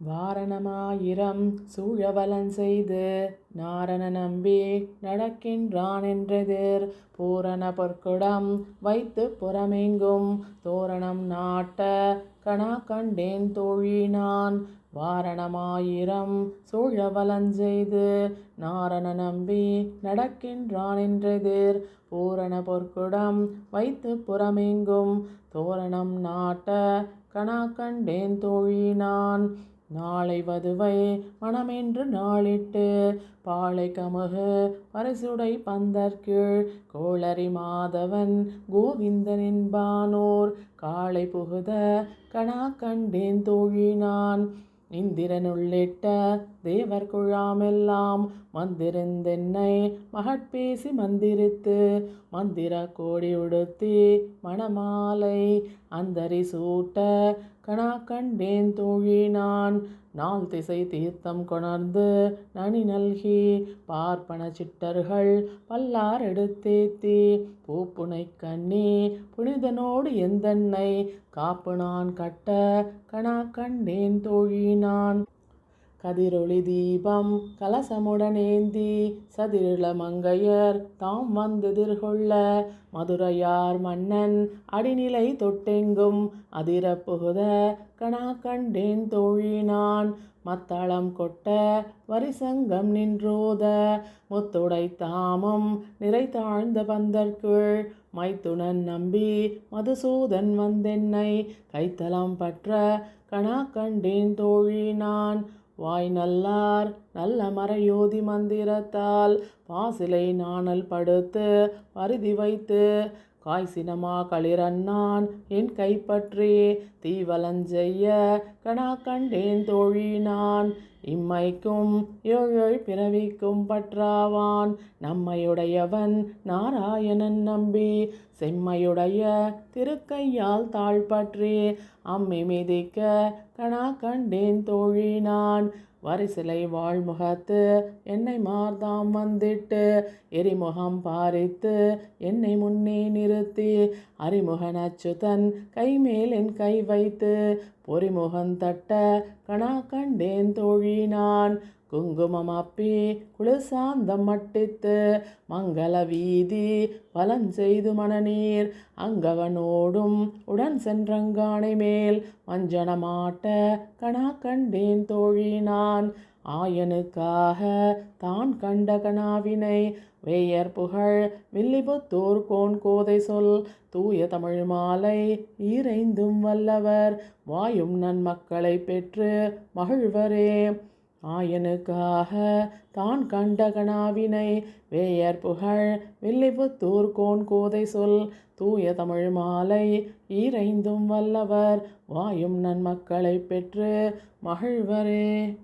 வாரணமாயிரம் சூழவலன் செய்து நாரண நம்பி நடக்கின்றான் என்றெதிர் பூரண பொற்குடம் வைத்து புறமெங்கும் தோரணம் நாட்ட கணா கண்டேன் தோழினான். வாரணமாயிரம் சூழவலன் செய்து நாரண நம்பி நடக்கின்றான் என்றெதிர் பூரண பொற்குடம் வைத்து புறமெங்கும் தோரணம் நாட்ட கணா கண்டேன் தோழினான். நாளை வதுவை மணமென்று நாளிட்டு பாளை கமுகு பரிசுடை பந்தர்கீழ் கோளரி மாதவன் கோவிந்தனின் பானோர் காளை புகுத கணா கண்டேன் தோழினான். நான் இந்திரன் உள்ளிட்ட தேவர் குழாமெல்லாம் வந்திருந்தென்னை மகட்பேசி மந்திரித்து மந்திர கோடி உடுத்தி மணமாலை அந்தரி சூட்ட கணா கண்டேன் தோழினான் நாள் திசை தீர்த்தம் கொணர்ந்து நனி நல்கி பார்ப்பன சிட்டர்கள் பல்லார் எடுத்தேத்தி பூப்புனை கண்ணி புனிதனோடு எந்தென்னை காப்பு நான் கட்ட கணா கண்டேன் தோழி நான். கதிரொளி தீபம் கலசமுடனேந்தி சதிரிள மங்கையர் தாம் வந்தெதிர்கொள்ள மதுரையார் மன்னன் அடிநிலை தொட்டெங்கும் அதிர புகுத கணா கண்டேன் தோழி நான். மத்தளம் கொட்ட வரிசங்கம் நின்றோத. முத்துடை தாமம் நிறை தாழ்ந்த பந்தற்குள். மைத்துணன் நம்பி மதுசூதன் வந்தென்னை. கைத்தலம் பற்ற கணா கண்டேன் தோழி நான். வாய் நல்லார் நல்ல மறையோதி மந்திரத்தால். பாசிலை நாணல் படுத்து பருதி வைத்து காய்சினமா களிரன்னான் என் கைப்பற்றி. தீவலஞ்செய்ய கணா கண்டேன் தோழி நான். இம்மைக்கும் ஏழை பிறவிக்கும் பற்றாவான். நம்மையுடையவன் நாராயணன் நம்பி செம்மையுடைய திருக்கையால் தாழ்பற்றி. அம்மி மிதிக்க கணா கண்டேன் தோழி நான். வரிசிலை வாழ்முகத்து என்னை மார்தாம் வந்திட்டு. எரிமுகம் பாரித்து என்னை முன்னே நிறுத்தி. அறிமுகன் அச்சுதன் கைமேல் என் கை வைத்து பொறிமுகந்தட்ட கணா கண்டேன் தோழி நான் குங்குமம் அப்பி குளிர்சாந்தம் மட்டித்து மங்கள வீதி பலஞ்செய்து மணநீர் அங்கவனோடும் உடன் சென்றங்கானை மேல் மஞ்சனமாட்ட கணா கண்டேன் தோழி நான் ஆயனுக்காக தான் கண்ட கனாவினை. வேயர் புகழ் வில்லிபுத்தூர் கோன் கோதை சொல். தூய தமிழ் மாலை ஈரைந்தும் வல்லவர். வாயும் நன்மக்களை பெற்று மகிழ்வரே. ஆயனுக்காக தான் கண்ட கனாவினை. வேயர் புகழ் வில்லிபுத்தூர் கோன் கோதை சொல். தூய தமிழ் மாலை ஈரைந்தும் வல்லவர். வாயும் நன்மக்களை பெற்று மகிழ்வரே.